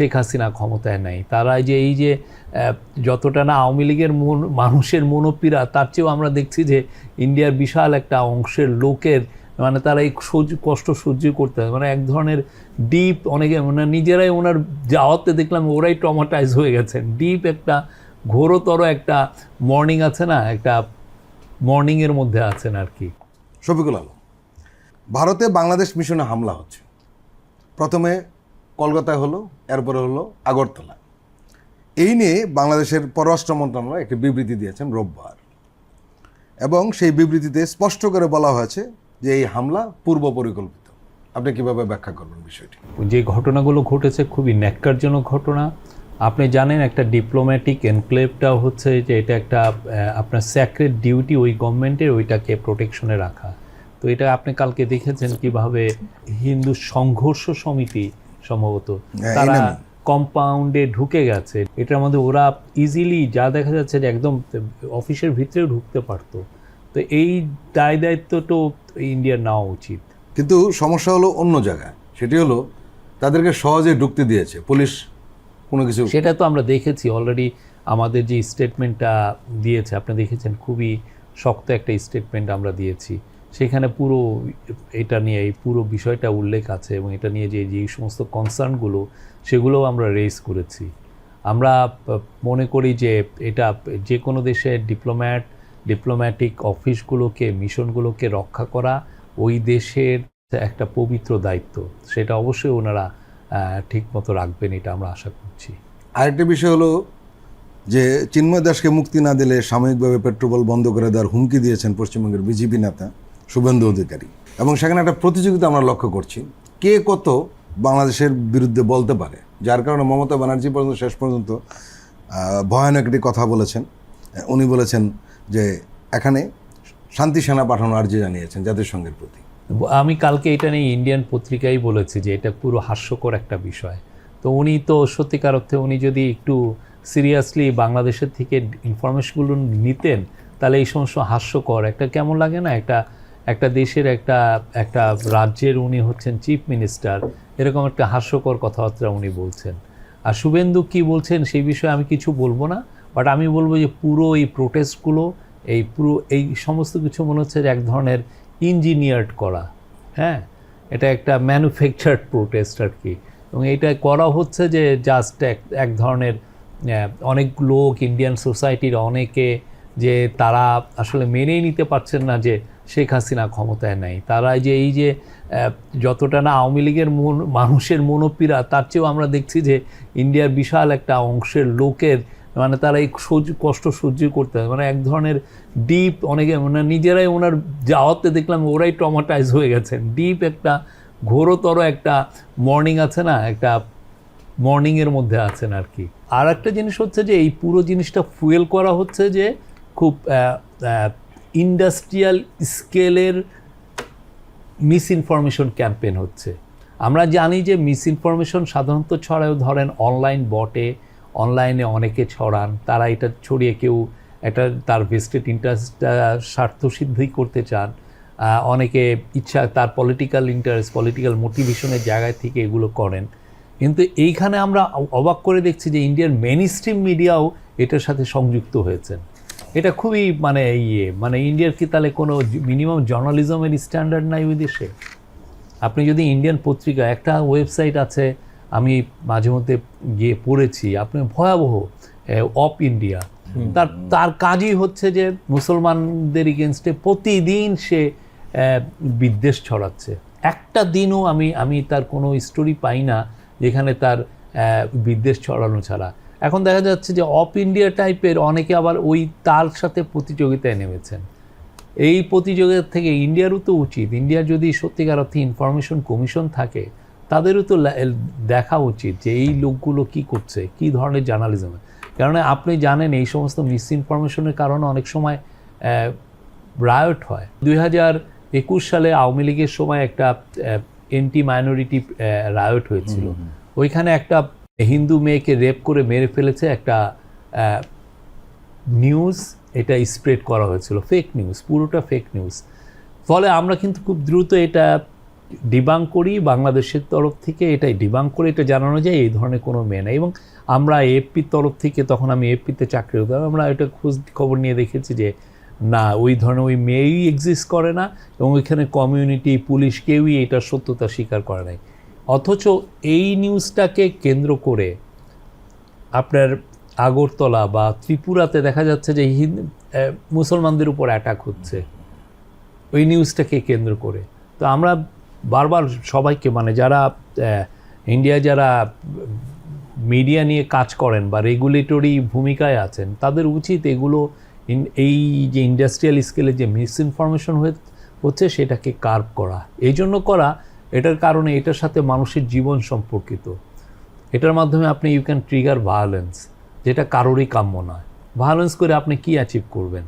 শেখ হাসিনা ক্ষমতায় নেই। তারা যে এই যে যতটা না আওয়ামী লীগের মন, মানুষের মনোপীড়া তার চেয়েও আমরা দেখছি যে ইন্ডিয়ার বিশাল একটা অংশের লোকের মানে তারা এই সহ্য, কষ্ট সহ্য করতে হয়। মানে এক ধরনের ডিপ অনেকে মানে নিজেরাই ওনার যাওয়াতে দেখলাম ওরাই টমাটাইজ হয়ে গেছেন। ডিপ একটা, ঘোরতর একটা মর্নিং আছে না, একটা মর্নিংয়ের মধ্যে আছেন আর কি। শফিকুল আলম, ভারতে বাংলাদেশ মিশনে হামলা হচ্ছে। প্রথমে কলকাতায় হলো, এরপরে হলো আগরতলা। এই নিয়ে বাংলাদেশের পররাষ্ট্র মন্ত্রণালয় একটি বিবৃতি দিয়েছেন রোববার। এবং সেই বিবৃতিতে স্পষ্ট করে বলা হয়েছে যে এই হামলা পূর্ব পরিকল্পিত। আপনি কীভাবে ব্যাখ্যা করবেন বিষয়টি? যে ঘটনাগুলো ঘটেছে খুবই ন্যাক্কারজনক ঘটনা। আপনি জানেন একটা ডিপ্লোম্যাটিক এনক্লেভটা হচ্ছে যে এটা একটা আপনার স্যাক্রেট ডিউটি ওই গভর্নমেন্টের ওইটাকে প্রোটেকশনে রাখা। তো এটা আপনি কালকে দেখেছেন কীভাবে হিন্দু সংঘর্ষ সমিতি সম্ভবত। হ্যাঁ, তারা কম্পাউন্ডে ঢুকে গেছে। এটার মধ্যে ওরা ইজিলি যা দেখা যাচ্ছে যে একদম অফিসের ভিতরেও ঢুকতে পারতো। তো এই দায় দায়িত্ব তো ইন্ডিয়ার নেওয়া উচিত। কিন্তু সমস্যা হলো অন্য জায়গায়। সেটি হলো তাদেরকে সহজে ঢুকতে দিয়েছে। পুলিশ কোনো কিছু সেটা তো আমরা দেখেছি। অলরেডি আমাদের যে স্টেটমেন্টটা দিয়েছে আপনি দেখেছেন খুবই শক্ত একটা স্টেটমেন্ট আমরা দিয়েছি। সেখানে পুরো এটা নিয়ে, এই পুরো বিষয়টা উল্লেখ আছে এবং এটা নিয়ে যে যে সমস্ত কনসার্নগুলো সেগুলোও আমরা রেজ করেছি। আমরা মনে করি যে, এটা যে কোনো দেশের ডিপ্লোম্যাট ডিপ্লোম্যাটিক অফিসগুলোকে মিশনগুলোকে রক্ষা করা ওই দেশের একটা পবিত্র দায়িত্ব। সেটা অবশ্যই ওনারা ঠিক মতো রাখবেন, এটা আমরা আশা করছি। আরেকটি বিষয় হলো যে, চিন্ময় দাসকে মুক্তি না দিলে সাময়িকভাবে পেট্রোল বন্ধ করে দেওয়ার হুমকি দিয়েছেন পশ্চিমবঙ্গের বিজেপি নেতা। শুভেন্দু অধিকারী। এবং সেখানে একটা প্রতিযোগিতা আমরা লক্ষ্য করছি। কে কত বাংলাদেশের বিরুদ্ধে বলতে পারে? যার কারণে মমতা ব্যানার্জি পর্যন্ত, শেষ পর্যন্ত ভয়ানক একটি কথা বলেছেন। উনি বলেছেন যে এখানে শান্তি সেনা পাঠানো আর্জি জানিয়েছেন জাতিসংঘের প্রতি। আমি কালকে এটা নিয়ে ইন্ডিয়ান পত্রিকাই বলেছি যে এটা পুরো হাস্যকর একটা বিষয়। তো উনি তো সত্যিকার অর্থে উনি যদি একটু সিরিয়াসলি বাংলাদেশের থেকে ইনফরমেশনগুলো নিতেন, তাহলে এই সমস্ত হাস্যকর, একটা কেমন লাগে না? একটা একটা দেশের একটা একটা রাজ্যের উনি হচ্ছেন চিফ মিনিস্টার এরকম একটা হাস্যকর কথাবার্তা উনি বলছেন। আর শুভেন্দু কি বলছেন সেই বিষয়ে আমি কিছু বলব না বাট আমি বলব যে পুরো এই প্রোটেস্টগুলো এই পুরো, এই সমস্ত কিছু মনে হচ্ছে এক ধরনের ইঞ্জিনিয়ার্ড করা। হ্যাঁ এটা একটা ম্যানুফ্যাকচার্ড প্রোটেস্ট আর কি। এবং এটা করা হচ্ছে যে জাস্ট এক এক ধরনের অনেক লোক ইন্ডিয়ান সোসাইটির অনেকে যে তারা আসলে মেনেই নিতে পারছেন না যে শেখ হাসিনা ক্ষমতায় নেই। তারা যে এই যে যতটা না আওয়ামী লীগের মন, মানুষের মনোপীড়া তার চেয়েও আমরা দেখছি যে ইন্ডিয়ার বিশাল একটা অংশের লোকের মানে তারা এই সহ্য, কষ্ট সহ্য করতে হয়। মানে এক ধরনের ডিপ অনেকে মানে নিজেরাই ওনার যাওয়াতে দেখলাম ওরাই টমাটাইজ হয়ে গেছেন। ডিপ একটা, ঘোরতর একটা মর্নিং আছে না, একটা মর্নিংয়ের মধ্যে আছেন আর কি। আর একটা জিনিস হচ্ছে যে এই পুরো জিনিসটা ফুয়েল করা হচ্ছে যে খুব ইন্ডাস্ট্রিয়াল স্কেলের মিস ইনফরমেশন ক্যাম্পেন হচ্ছে। আমরা জানি যে মিস ইনফরমেশন সাধারণত ছড়ায়, ধরেন অনলাইন বটে, অনলাইনে অনেকে ছড়ান, তারা এটা ছড়িয়ে কেউ একটা তার ভেস্টেড ইন্টারেস্টটা স্বার্থসিদ্ধি করতে চান। অনেকে ইচ্ছা, তার পলিটিক্যাল ইন্টারেস্ট পলিটিক্যাল মোটিভেশনের জায়গায় থেকে এগুলো করেন। কিন্তু এইখানে আমরা অবাক করে দেখছি যে ইন্ডিয়ার মেন স্ট্রিম মিডিয়াও এটার সাথে সংযুক্ত হয়েছেন। এটা খুবই মানে ইয়ে মানে ইন্ডিয়ার কি তাহলে কোনো মিনিমাম জার্নালিজমের স্ট্যান্ডার্ড নাই ওই দেশে? আপনি যদি ইন্ডিয়ান পত্রিকা একটা ওয়েবসাইট আছে আমি মাঝে মধ্যে গিয়ে পড়েছি আপনি ভয়াবহ অফ ইন্ডিয়া তার তার কাজই হচ্ছে যে মুসলমানদের এগেনস্টে প্রতিদিন সে বিদ্বেষ ছড়াচ্ছে। একটা দিনও আমি আমি তার কোনো স্টোরি পাই না যেখানে তার বিদ্বেষ ছড়ানো ছাড়া। এখন দেখা যাচ্ছে যে অফ ইন্ডিয়া টাইপের অনেকে আবার ওই তার সাথে প্রতিযোগিতায় নেমেছেন। এই প্রতিযোগিতা থেকে ইন্ডিয়ারও তো উচিত। ইন্ডিয়ার যদি সত্যিকার অর্থে ইনফরমেশন কমিশন থাকে তাদেরও তো দেখা উচিত যে এই লোকগুলো কি করছে কি ধরনের জার্নালিজম কেননা আপনি জানেন এই সমস্ত মিস ইনফরমেশনের কারণে অনেক সময় রায়ট হয়। দুই হাজার একুশ সালে আওয়ামী লীগের সময় একটা এন্টি মাইনরিটি রায়ট হয়েছিল। ওইখানে একটা হিন্দু মেয়েকে রেপ করে মেরে ফেলেছে একটা নিউজ এটা স্প্রেড করা হয়েছিল। ফেক নিউজ পুরোটা ফেক নিউজ ফলে আমরা কিন্তু খুব দ্রুত এটা ডিবাং করি, বাংলাদেশের তরফ থেকে এটাই ডিবাং করে এটা জানানো যায়, এই ধরনের কোনো মেয়ে নেই। এবং আমরা এফপির তরফ থেকে তখন আমি এফপিতে চাকরি হতাম, আমরা এটা খোঁজ খবর নিয়ে দেখেছি যে, না, ওই ধরনের ওই মেয়েই এক্সিস্ট করে না এবং ওইখানে কমিউনিটি পুলিশ কেউই এটার সত্যতা স্বীকার করে নাই। অথচ এই নিউজটাকে কেন্দ্র করে আপনার আগরতলা বা ত্রিপুরাতে দেখা যাচ্ছে যে হিন্দু মুসলমানদের উপর অ্যাটাক হচ্ছে। ওই নিউজটাকে কেন্দ্র করে। তো আমরা বারবার সবাইকে মানে যারা ইন্ডিয়ায় যারা মিডিয়া নিয়ে কাজ করেন বা রেগুলেটরি ভূমিকায় আছেন, তাদের উচিত এগুলো এই যে ইন্ডাস্ট্রিয়াল স্কেলে যে মিস ইনফরমেশন হয়ে, হচ্ছে সেটাকে কার্ভ করা। এই জন্য করা এটার কারণে এটার সাথে মানুষের জীবন সম্পর্কিত। এটার মাধ্যমে আপনি ইউ ক্যান ট্রিগার ভায়োলেন্স যেটা কারোরই কাম্য নয়। ভায়োলেন্স করে আপনি কি অ্যাচিভ করবেন?